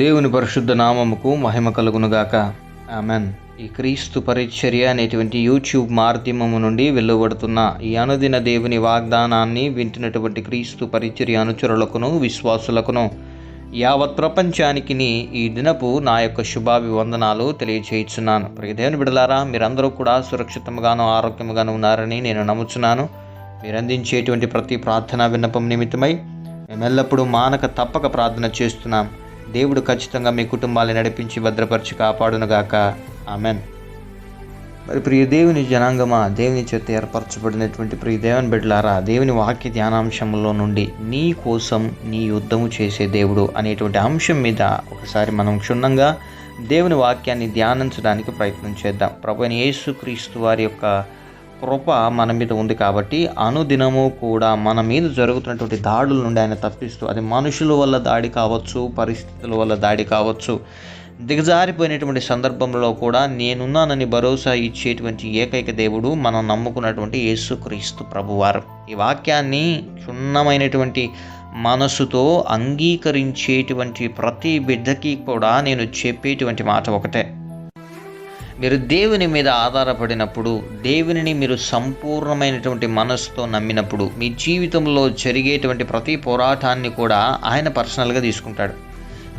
దేవుని పరిశుద్ధ నామముకు మహిమ కలుగునుగాక. ఆమెన్. ఈ క్రీస్తు పరిచర్య అనేటువంటి యూట్యూబ్ మాధ్యమము నుండి వెలువడుతున్న ఈ అనుదిన దేవుని వాగ్దానాన్ని వింటున్నటువంటి క్రీస్తు పరిచర్య అనుచరులకును విశ్వాసులకును యావత్ ప్రపంచానికి ఈ దినపు నా యొక్క శుభాభివందనాలు తెలియచేయుచున్నాను. ప్రియదేవుని బిడలారా మీరందరూ కూడా సురక్షితంగాను ఆరోగ్యంగాను ఉన్నారని నేను నమ్ముచున్నాను. మీరు అందించేటువంటి ప్రతి ప్రార్థనా విన్నపం నిమిత్తమై మేము ఎల్లప్పుడూ మానక తప్పక ప్రార్థన చేస్తున్నాం. దేవుడు ఖచ్చితంగా మీ కుటుంబాన్ని నడిపించి భద్రపరిచి కాపాడునుగాక. ఆమెన్. మరి ప్రియ దేవుని జనాంగమా దేవుని చేత ఏర్పరచబడినటువంటి ప్రియ దేవుని బిడ్డలారా దేవుని వాక్య ధ్యానాంశంలో నుండి నీ కోసం నీ యుద్ధము చేసే దేవుడు అనేటువంటి అంశం మీద ఒకసారి మనం క్షుణ్ణంగా దేవుని వాక్యాన్ని ధ్యానించడానికి ప్రయత్నం చేద్దాం. ప్రభు యేసుక్రీస్తు వారి యొక్క కృప మన మీద ఉంది కాబట్టి అనుదినము కూడా మన మీద జరుగుతున్నటువంటి దాడుల నుండి ఆయన తప్పిస్తూ అది మనుషుల వల్ల దాడి కావచ్చు పరిస్థితుల వల్ల దాడి కావచ్చు దిగజారిపోయినటువంటి సందర్భంలో కూడా నేనున్నానని భరోసా ఇచ్చేటువంటి ఏకైక దేవుడు మనం నమ్ముకున్నటువంటి యేసుక్రీస్తు ప్రభువారు. ఈ వాక్యాన్ని క్షుణ్ణమైనటువంటి మనసుతో అంగీకరించేటువంటి ప్రతి బిడ్డకి కూడా నేను చెప్పేటువంటి మాట ఒకటే. మీరు దేవుని మీద ఆధారపడినప్పుడు దేవునిని మీరు సంపూర్ణమైనటువంటి మనస్సుతో నమ్మినప్పుడు మీ జీవితంలో జరిగేటువంటి ప్రతి పోరాటాన్ని కూడా ఆయన పర్సనల్గా తీసుకుంటాడు.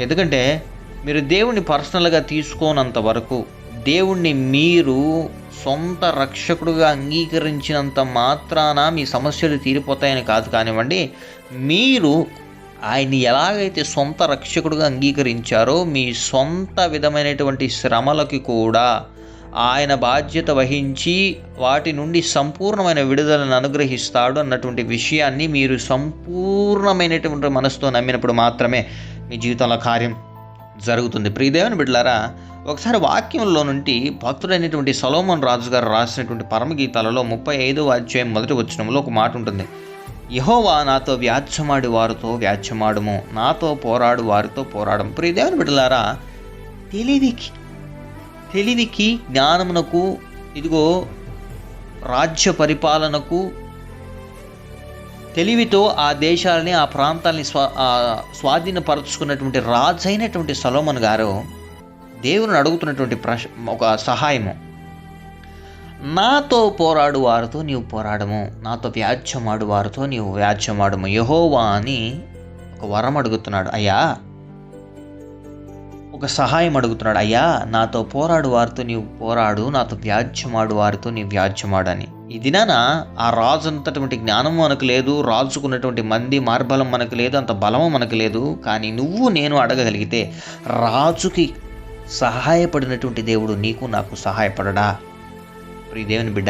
ఎందుకంటే మీరు దేవుణ్ణి పర్సనల్గా తీసుకోనంత వరకు దేవుణ్ణి మీరు సొంత రక్షకుడుగా అంగీకరించినంత మాత్రాన మీ సమస్యలు తీరిపోతాయని కాదు కానివ్వండి మీరు ఆయన్ని ఎలాగైతే సొంత రక్షకుడుగా అంగీకరించారో మీ సొంత విధమైనటువంటి శ్రమలకి కూడా ఆయన బాధ్యత వహించి వాటి నుండి సంపూర్ణమైన విడుదలను అనుగ్రహిస్తాడు అన్నటువంటి విషయాన్ని మీరు సంపూర్ణమైనటువంటి మనసుతో నమ్మినప్పుడు మాత్రమే మీ జీవితంలో కార్యం జరుగుతుంది. ప్రియదేవని బిడ్డలారా ఒకసారి వాక్యంలో నుండి భక్తుడైనటువంటి సలోమన్ రాజు గారు రాసినటువంటి పరమగీతాలలో ముప్పై ఐదవ అధ్యాయం మొదటి వచ్చినంలో ఒక మాట ఉంటుంది. యహోవా నాతో వ్యాజ్యమాడి వారితో వ్యాధ్యమాడము నాతో పోరాడు వారితో పోరాడము ప్రియదేవని బిడ్డలారా తెలివికి తెలివికి జ్ఞానమునకు ఇదిగో రాజ్య పరిపాలనకు తెలివితో ఆ దేశాలని ఆ ప్రాంతాలని స్వా స్వాధీనపరచుకున్నటువంటి రాజైనటువంటి సలోమన్ గారు దేవుని అడుగుతున్నటువంటి ప్రశ్ ఒక సహాయము. నాతో పోరాడు వారితో నీవు పోరాడము. నాతో వ్యాజ్యమాడు వారితో నీవు వ్యాజ్యమాడము. యహోవా అని ఒక వరం అడుగుతున్నాడు. అయ్యా ఒక సహాయం అడుగుతున్నాడు. అయ్యా నాతో పోరాడు వారితో నీవు పోరాడు. నాతో వ్యాజ్యమాడు వారితో నీవు వ్యాజ్యమాడని. ఈ దినాన ఆ రాజు అంతటువంటి జ్ఞానం మనకు లేదు. రాజుకున్నటువంటి మంది మార్బలం మనకు లేదు. అంత బలము మనకు లేదు. కానీ నువ్వు నేను అడగగలిగితే రాజుకి సహాయపడినటువంటి దేవుడు నీకు నాకు సహాయపడడా? ప్రియ దేవుని బిడ్డ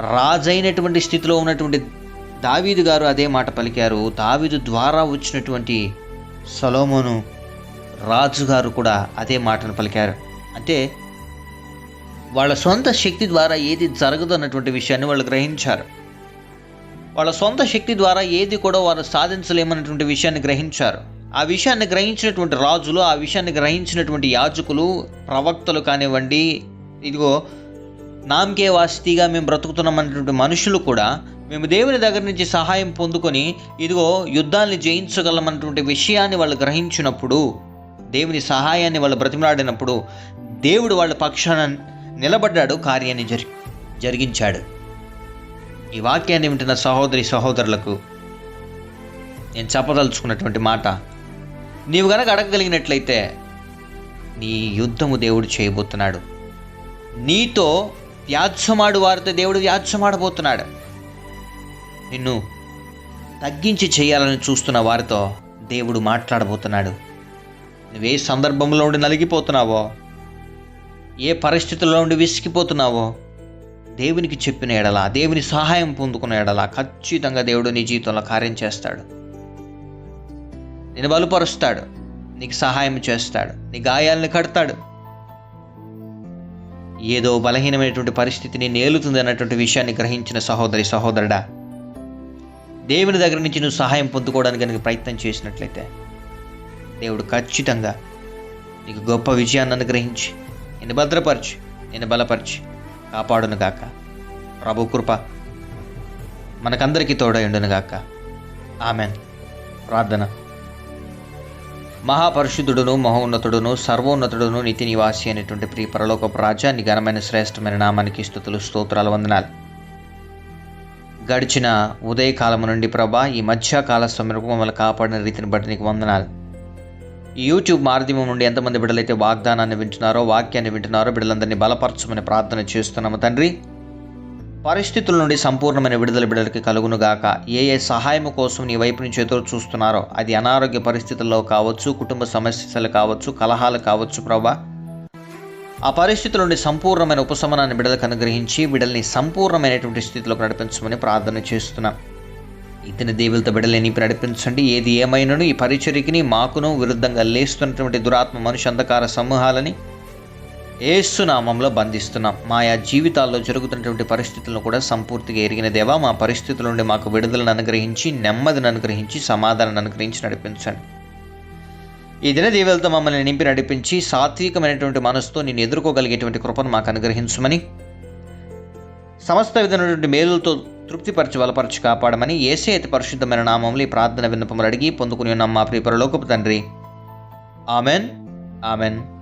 రాజైనటువంటి స్థితిలో ఉన్నటువంటి దావీదు గారు అదే మాట పలికారు. దావీదు ద్వారా వచ్చినటువంటి సలోమోను రాజుగారు కూడా అదే మాటను పలికారు. అంటే వాళ్ళ సొంత శక్తి ద్వారా ఏది జరగదు అన్నటువంటి విషయాన్ని వాళ్ళు గ్రహించారు. వాళ్ళ సొంత శక్తి ద్వారా ఏది కూడా వారు సాధించలేమన్నటువంటి విషయాన్ని గ్రహించారు. ఆ విషయాన్ని గ్రహించినటువంటి రాజులు ఆ విషయాన్ని గ్రహించినటువంటి యాజకులు ప్రవక్తలు కానివ్వండి ఇదిగో నామకే వాస్తిగా మేము బ్రతుకుతున్నామన్నటువంటి మనుషులు కూడా మేము దేవుని దగ్గర నుంచి సహాయం పొందుకొని ఇదిగో యుద్ధాన్ని జయించగలమన్నటువంటి విషయాన్ని వాళ్ళు గ్రహించినప్పుడు దేవుని సహాయాన్ని వాళ్ళు బ్రతిమలాడినప్పుడు దేవుడు వాళ్ళ పక్షాన నిలబడ్డాడు కార్యాన్ని జరి జరిగించాడు. ఈ వాక్యాన్ని వింటున్న సహోదరి సహోదరులకు నేను చెప్పదలుచుకున్నటువంటి మాట నీవు గనక అడగగలిగినట్లయితే నీ యుద్ధము దేవుడు చేయబోతున్నాడు. నీతో వ్యాధ్యమాడు వారితో దేవుడు వ్యాధ్యమాడబోతున్నాడు. నిన్ను తగ్గించి చేయాలని చూస్తున్న వారితో దేవుడు మాట్లాడబోతున్నాడు. నువ్వే సందర్భంలో ఉండి నలిగిపోతున్నావో ఏ పరిస్థితుల్లో ఉండి విసిగిపోతున్నావో దేవునికి చెప్పిన ఎడల దేవుని సహాయం పొందుకున్న ఎడల ఖచ్చితంగా దేవుడు నీ జీవితంలో కార్యం చేస్తాడు. నేను బలుపరుస్తాడు నీకు సహాయం చేస్తాడు నీ గాయాలను కడతాడు. ఏదో బలహీనమైనటువంటి పరిస్థితిని నేలుతుంది అన్నటువంటి విషయాన్ని గ్రహించిన సహోదరి సహోదరుడా దేవుని దగ్గర నుంచి నువ్వు సహాయం పొందుకోవడానికి కనుక ప్రయత్నం చేసినట్లయితే దేవుడు ఖచ్చితంగా నీకు గొప్ప విజయాన్ని అనుగ్రహించి నేను భద్రపరచు నేను బలపరిచి కాపాడును గాక. ప్రభు కృప మనకందరికీ తోడయుండును గాక. ఆమెన్. ప్రార్థన. మహాపరిశుద్ధుడును మహోన్నతుడును సర్వోన్నతుడును నితి నివాసి అనేటువంటి ప్రియ పరలోకపు రాజ్యాన్ని ఘనమైన శ్రేష్టమైన నామానికి స్థుతులు స్తోత్రాలు వందనాలు. గడిచిన ఉదయకాలం నుండి ప్రభా ఈ మధ్యకాల సమయంలో మమ్మల్ని కాపాడిన రీతిని బట్టి నీకు వందనాలు. యూట్యూబ్ మాధ్యమం నుండి ఎంతమంది బిడ్డలైతే వాగ్దానాన్ని వింటున్నారో వాక్యాన్ని వింటున్నారో బిడ్డలందరినీ బలపరచమని ప్రార్థన చేస్తున్నాము తండ్రి. పరిస్థితుల నుండి సంపూర్ణమైన విడుదల బిడలకి కలుగును గాక ఏ ఏ సహాయం కోసం నీ వైపు నుంచి ఎదురు చూస్తున్నారో అది అనారోగ్య పరిస్థితుల్లో కావచ్చు కుటుంబ సమస్యలు కావచ్చు కలహాలు కావచ్చు ప్రభా. ఆ పరిస్థితుల నుండి సంపూర్ణమైన ఉపశమనాన్ని బిడలకు అనుగ్రహించి బిడల్ని సంపూర్ణమైనటువంటి స్థితిలోకి నడిపించమని ప్రార్థన చేస్తున్నాం. ఇతని దేవులతో బిడ్డలు నడిపించండి. ఏది ఏమైనను ఈ పరిచర్యకిని మాకును విరుద్ధంగా లేస్తున్నటువంటి దురాత్మ మనుషు అంధకార సమూహాలని ఏసునామంలో బంధిస్తున్నాం. మాయా జీవితాల్లో జరుగుతున్నటువంటి పరిస్థితులను కూడా సంపూర్తిగా ఎరిగిన దేవా మా పరిస్థితుల నుండి మాకు విడుదలను అనుగ్రహించి నెమ్మదిని అనుగ్రహించి సమాధానాన్ని అనుగ్రహించి నడిపించండి. ఈ దిన దీవెలతో మమ్మల్ని నింపి నడిపించి సాత్వికమైనటువంటి మనసుతో నేను ఎదుర్కోగలిగేటువంటి కృపను మాకు అనుగ్రహించమని సమస్త విధమైనటువంటి మేలులతో తృప్తిపరచి బలపరచి కాపాడమని ఏసే అతి పరిశుద్ధమైన నామంలో ఈ ప్రార్థన విన్నపములు అడిగి పొందుకుని ఉన్నాం మా ప్రియపరలోకపు తండ్రి. Amen. Amen.